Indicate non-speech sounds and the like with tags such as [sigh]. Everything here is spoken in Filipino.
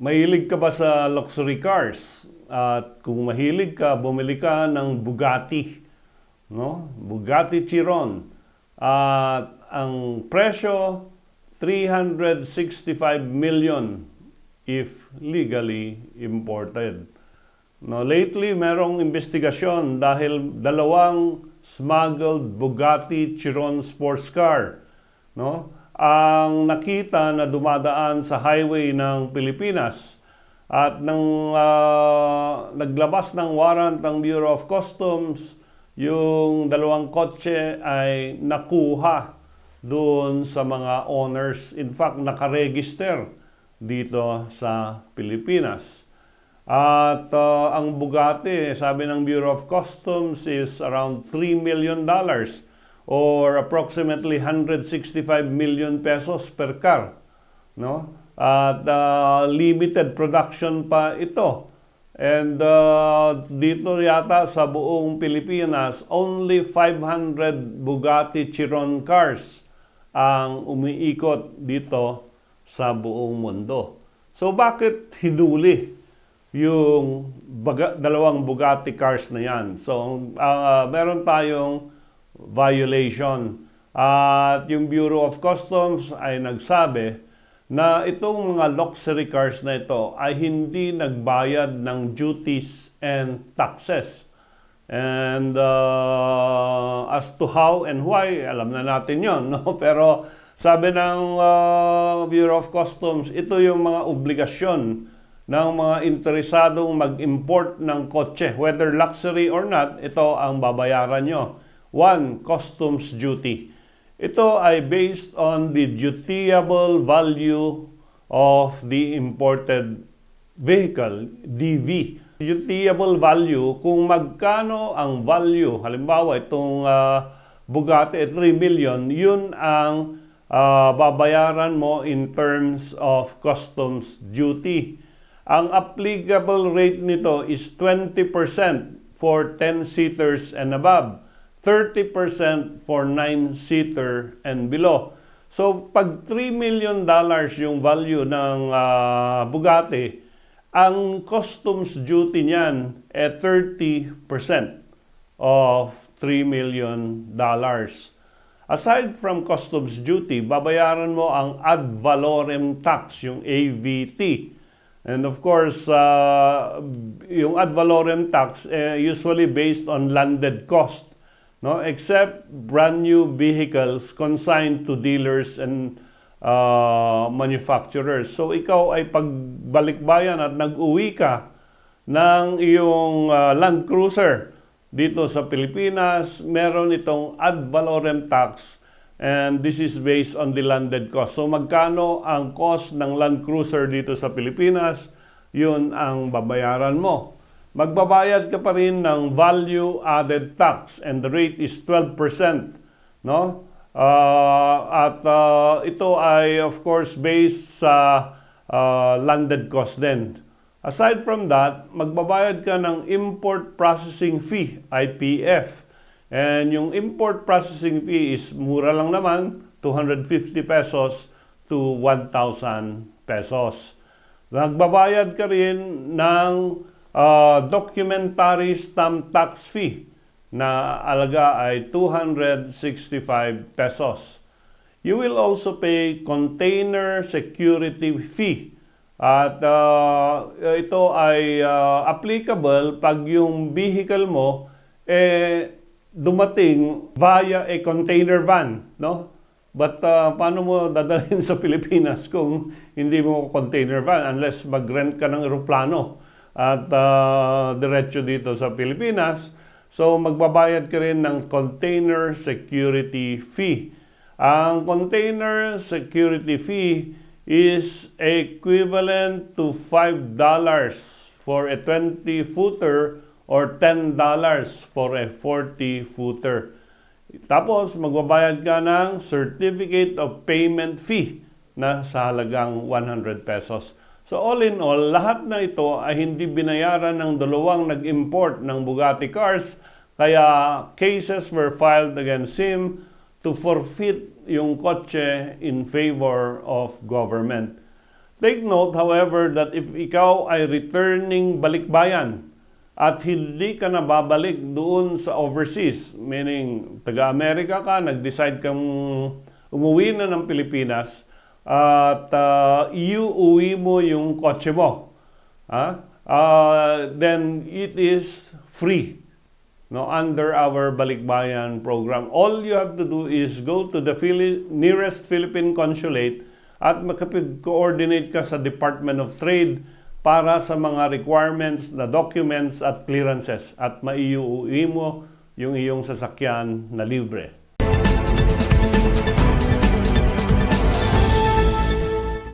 Mahilig ka ba sa luxury cars? At kung mahilig ka, bumili ka ng Bugatti, no? Bugatti Chiron. At ang presyo 365 million if legally imported. No, lately merong investigasyon dahil dalawang smuggled Bugatti Chiron sports car, no? Ang nakita na dumadaan sa highway ng Pilipinas at nang ah, naglabas ng warrant ng Bureau of Customs, yung dalawang kotse ay nakuha doon sa mga owners. In fact, nakaregister dito sa Pilipinas. At uh, ang Bugatti, sabi ng Bureau of Customs, is around 3 million dollars or approximately 165 million pesos per car. No? At uh, limited production pa ito. And uh, dito yata sa buong Pilipinas, only 500 Bugatti Chiron cars ang umiikot dito sa buong mundo. So bakit hinuli yung baga, dalawang Bugatti cars na yan? So uh, meron tayong violation. At yung Bureau of Customs ay nagsabi na itong mga luxury cars na ito ay hindi nagbayad ng duties and taxes. And uh, as to how and why, alam na natin yon no? [laughs] Pero sabi ng uh, Bureau of Customs, ito yung mga obligasyon ng mga interesadong mag-import ng kotse. Whether luxury or not, ito ang babayaran nyo. One, customs duty. Ito ay based on the dutiable value of the imported vehicle, DV. Dutiable value, kung magkano ang value, halimbawa itong ah, Bugatti at 3 million, yun ang ah, babayaran mo in terms of customs duty. Ang applicable rate nito is 20% for 10-seaters and above. 30% for 9-seater and below. So, pag 3 million dollars yung value ng ah, Bugatti, ang customs duty niyan ay 30% of 3 million dollars. Aside from customs duty, babayaran mo ang ad valorem tax, yung AVT. And of course, uh, yung ad valorem tax eh, usually based on landed cost no except brand new vehicles consigned to dealers and uh, manufacturers. So ikaw ay pagbalikbayan at nag-uwi ka ng iyong uh, Land Cruiser dito sa Pilipinas meron itong ad valorem tax and this is based on the landed cost. So magkano ang cost ng Land Cruiser dito sa Pilipinas? Yun ang babayaran mo magbabayad ka pa rin ng value added tax and the rate is 12%, no? Uh, at uh, ito ay of course based sa uh, landed cost din. Aside from that, magbabayad ka ng import processing fee, IPF. And yung import processing fee is mura lang naman, 250 pesos to 1,000 pesos. Nagbabayad ka rin ng uh, documentary stamp tax fee na alaga ay 265 pesos. You will also pay container security fee. At uh, ito ay uh, applicable pag yung vehicle mo eh dumating via a container van, no? But uh, paano mo dadalhin [laughs] sa Pilipinas kung hindi mo container van unless mag-rent ka ng eroplano? At uh, diretso dito sa Pilipinas. So magbabayad ka rin ng container security fee. Ang container security fee is equivalent to $5 for a 20-footer or $10 for a 40-footer. Tapos magbabayad ka ng certificate of payment fee na sa halagang 100 pesos. So all in all, lahat na ito ay hindi binayaran ng dalawang nag-import ng Bugatti cars, kaya cases were filed against him to forfeit yung kotse in favor of government. Take note, however, that if ikaw ay returning balikbayan at hindi ka na babalik doon sa overseas, meaning taga-Amerika ka, nag-decide kang umuwi na ng Pilipinas, at uh, iuwi mo yung kotse mo, ha? Uh, then it is free no under our balikbayan program all you have to do is go to the Phili- nearest Philippine consulate at makapag-coordinate ka sa Department of Trade para sa mga requirements na documents at clearances at maiuwi mo yung iyong sasakyan na libre.